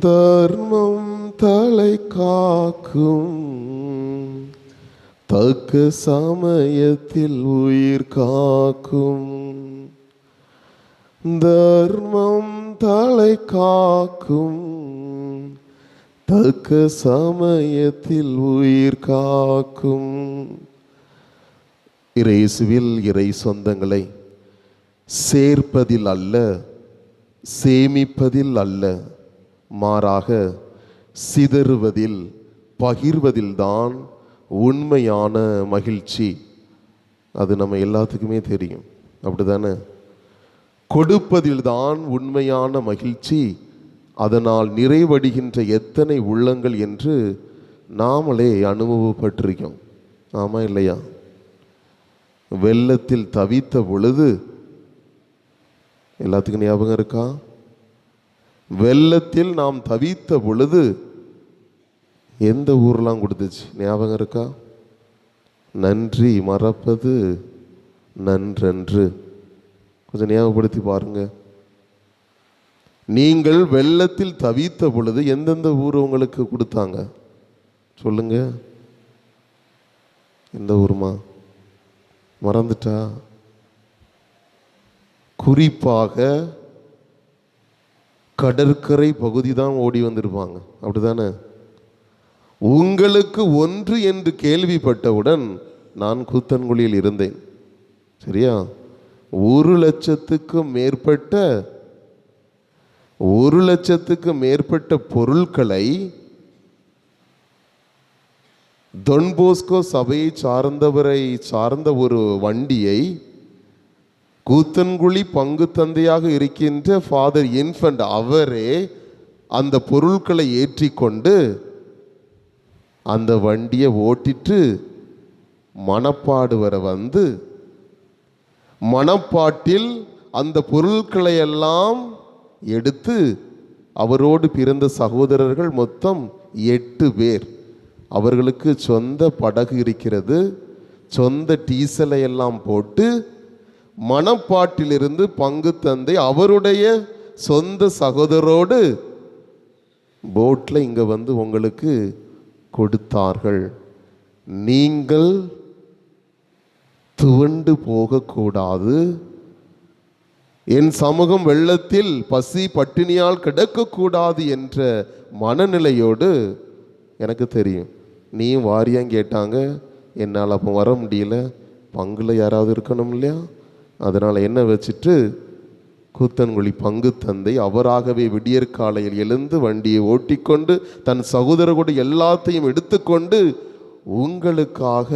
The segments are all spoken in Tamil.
தர்மம் தலை காக்கும். தக்க சமயத்தில் உயிர் காக்கும். தர்மம் தலை காக்கும். தக்க சமயத்தில் உயிர் காக்கும். இறைசுவில் இறை சொந்தங்களை சேர்ப்பதில் அல்ல சேமிப்பதில் அல்ல. மாறாக சிதறுவதில் பகிர்வதில்தான் உண்மையான மகிழ்ச்சி. அது நம்ம எல்லாத்துக்குமே தெரியும். அப்படிதானே கொடுப்பதில்தான் உண்மையான மகிழ்ச்சி. அதனால் நிறைவடைகின்ற எத்தனை உள்ளங்கள் என்று நாமளே அனுபவப்பட்டிருக்கோம். ஆமாம் இல்லையா? வெள்ளத்தில் தவித்த பொழுது எல்லாத்துக்கும் ஞாபகம் இருக்கா? வெள்ளத்தில் நாம் தவித்த பொழுது எந்த ஊர்லாம் கொடுத்துச்சு? ஞாபகம் இருக்கா? நன்றி மறப்பது நன்றன்று. கொஞ்சம் ஞாபகப்படுத்தி பாருங்க. நீங்கள் வெள்ளத்தில் தவித்த பொழுது எந்தெந்த ஊர் உங்களுக்கு கொடுத்தாங்க? சொல்லுங்க. எந்த ஊருமா? மறந்துட்டா? குறிப்பாக கடற்கரை பகுதி தான் ஓடி வந்திருப்பாங்க. அப்படிதானே? உங்களுக்கு ஒன்று என்று கேள்விப்பட்டவுடன் நான் கூத்தன்குழியில் இருந்தேன். சரியா? ஒரு லட்சத்துக்கும் மேற்பட்ட ஒரு லட்சத்துக்கு மேற்பட்ட பொருட்களை தொன்போஸ்கோ சபையை சார்ந்தவரை சார்ந்த ஒரு வண்டியை கூத்தன்குழி பங்கு தந்தையாக இருக்கின்ற ஃபாதர் இன்ஃபண்ட் அவரே அந்த பொருட்களை ஏற்றிக்கொண்டு அந்த வண்டியை ஓட்டிட்டு மணப்பாடு வர வந்து மணப்பாட்டில் அந்த பொருட்களை எல்லாம் எடுத்து அவரோடு பிறந்த சகோதரர்கள் மொத்தம் எட்டு பேர். அவர்களுக்கு சொந்த படகு இருக்கிறது. சொந்த டீசலை எல்லாம் போட்டு மனப்பாட்டிலிருந்து பங்கு தந்தை அவருடைய சொந்த சகோதரோடு போட்டில் இங்கே வந்து உங்களுக்கு கொடுத்தார்கள். நீங்கள் துவண்டு போகக்கூடாது. என் சமூகம் வெள்ளத்தில் பசி பட்டினியால் கிடக்கக்கூடாது என்ற மனநிலையோடு எனக்கு தெரியும். நீயும் வாரியான்னு கேட்டாங்க. என்னால் அப்போ வர முடியல. பங்குல யாராவது இருக்கணும் இல்லையா? அதனால் என்ன வச்சுட்டு கூத்தன்குழி பங்கு தந்தை அவராகவே விடியற்காலையில் எழுந்து வண்டியை ஓட்டிக்கொண்டு தன் சகோதரரோடு எல்லாத்தையும் எடுத்துக்கொண்டு உங்களுக்காக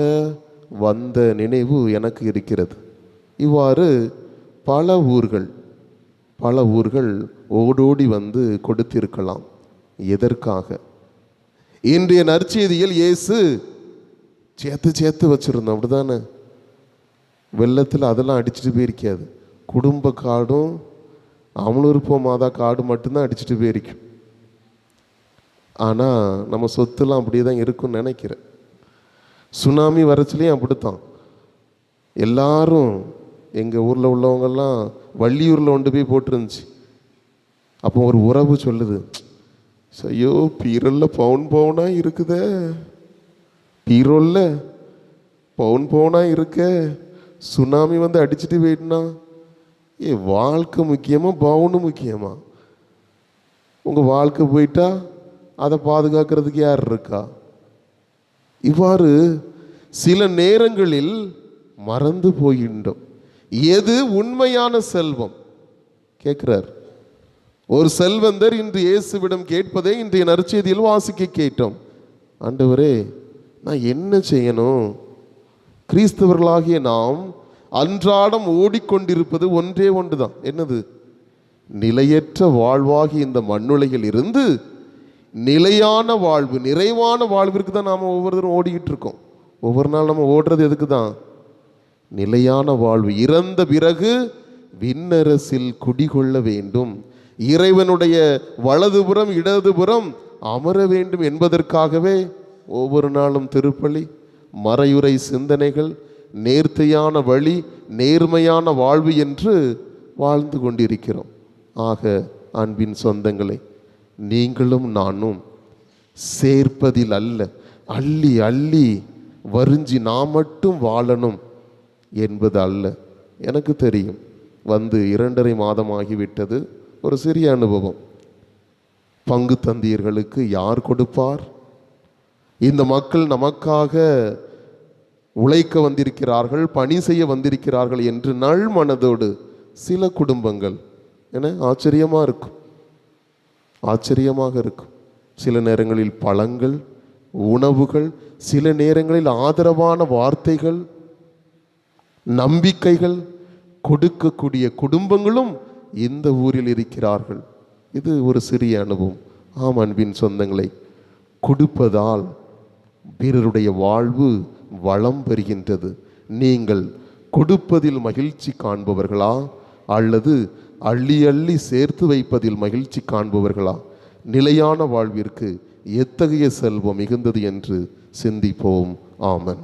வந்த நினைவு எனக்கு இருக்கிறது. இவ்வாறு பல ஊர்கள் பல ஊர்கள் ஓடோடி வந்து கொடுத்திருக்கலாம். எதற்காக? இன்றைய நற்செய்தியில் இயேசு சேர்த்து சேர்த்து வச்சிருந்தோம். அப்படிதானே? வெள்ளத்தில் அதெல்லாம் அடிச்சுட்டு போயிருக்காது. குடும்ப காடும் அமலூர்போ மாதா காடு மட்டும்தான் அடிச்சுட்டு போயிருக்கும் ஆனால் நம்ம சொத்துலாம் அப்படியே தான் இருக்கும்னு நினைக்கிறேன். சுனாமி வரச்சுலேயும் அப்படித்தான். எல்லாரும் எங்கள் ஊரில் உள்ளவங்கெல்லாம் வள்ளியூரில் கொண்டு போய் போட்டிருந்துச்சு. அப்போ ஒரு உறவு சொல்லுது. ஐயோ பீரல்ல பவுன் பவுனாக இருக்குதே. பீரோலில் பவுன் பவுனாக இருக்க. சுனாமி வந்து அடிச்சுட்டு போயிட்டுனா ஏ வாழ்க்கை முக்கியமாக பவுனு முக்கியமா? உங்கள் வாழ்க்கை போயிட்டா அதை பாதுகாக்கிறதுக்கு யார் இருக்கா? இவ்வாறு சில நேரங்களில் மறந்து போகின்றோம். எது உண்மையான செல்வம்? கேட்கிறார். ஒரு செல்வந்தர் இன்று இயேசுவிடம் கேட்பதை இன்றைய நற்செய்தியில் வாசிக்க கேட்டோம். ஆண்டவரே நான் என்ன செய்யணும்? கிறிஸ்தவர்களாகிய நாம் அன்றாடம் ஓடிக்கொண்டிருப்பது ஒன்றே ஒன்று தான் என்னது? நிலையற்ற வாழ்வாகி இந்த மண்ணுலையில் இருந்து நிலையான வாழ்வு நிறைவான வாழ்விற்கு தான் நாம் ஒவ்வொருத்தரும் ஓடிக்கிட்டு இருக்கோம். ஒவ்வொரு நாள் நம்ம ஓடுறது எதுக்கு தான் நிலையான வாழ்வு. இறந்த பிறகு விண்ணரசில் குடிகொள்ள வேண்டும். இறைவனுடைய வலதுபுறம் இடதுபுறம் அமர வேண்டும் என்பதற்காகவே ஒவ்வொரு நாளும் திருப்பலி. மறையுறை சிந்தனைகள் நேர்த்தையான வழி நேர்மையான வாழ்வு என்று வாழ்ந்து கொண்டிருக்கிறோம். ஆக அன்பின் சொந்தங்களை நீங்களும் நானும் சேர்ப்பதில் அல்ல அள்ளி அள்ளி வரிஞ்சி நான் மட்டும் வாழணும் என்பது அல்ல. எனக்கு தெரியும் வந்து இரண்டரை மாதம் ஆகிவிட்டது ஒரு சிறிய அனுபவம். பங்கு தந்தியர்களுக்கு யார் கொடுப்பார்? இந்த மக்கள் நமக்காக உழைக்க வந்திருக்கிறார்கள் பணி செய்ய வந்திருக்கிறார்கள் என்று நல் மனதோடு சில குடும்பங்கள் என ஆச்சரியமாக இருக்கும். ஆச்சரியமாக இருக்கும். சில நேரங்களில் பழங்கள் உணவுகள் சில நேரங்களில் ஆதரவான வார்த்தைகள் நம்பிக்கைகள் கொடுக்கக்கூடிய குடும்பங்களும் இந்த ஊரில் இருக்கிறார்கள். இது ஒரு சிறிய அனுபவம். ஆம் அன்பின் சொந்தங்களை கொடுப்பதால் வீரருடைய வாழ்வு வளம் பெறுகின்றது. நீங்கள் கொடுப்பதில் மகிழ்ச்சி காண்பவர்களா? அல்லது அள்ளி அள்ளி சேர்த்து வைப்பதில் மகிழ்ச்சி காண்பவர்களா? நிலையான வாழ்விற்கு எத்தகைய செல்வம் மிகுந்தது என்று சிந்திப்போம். ஆமன்.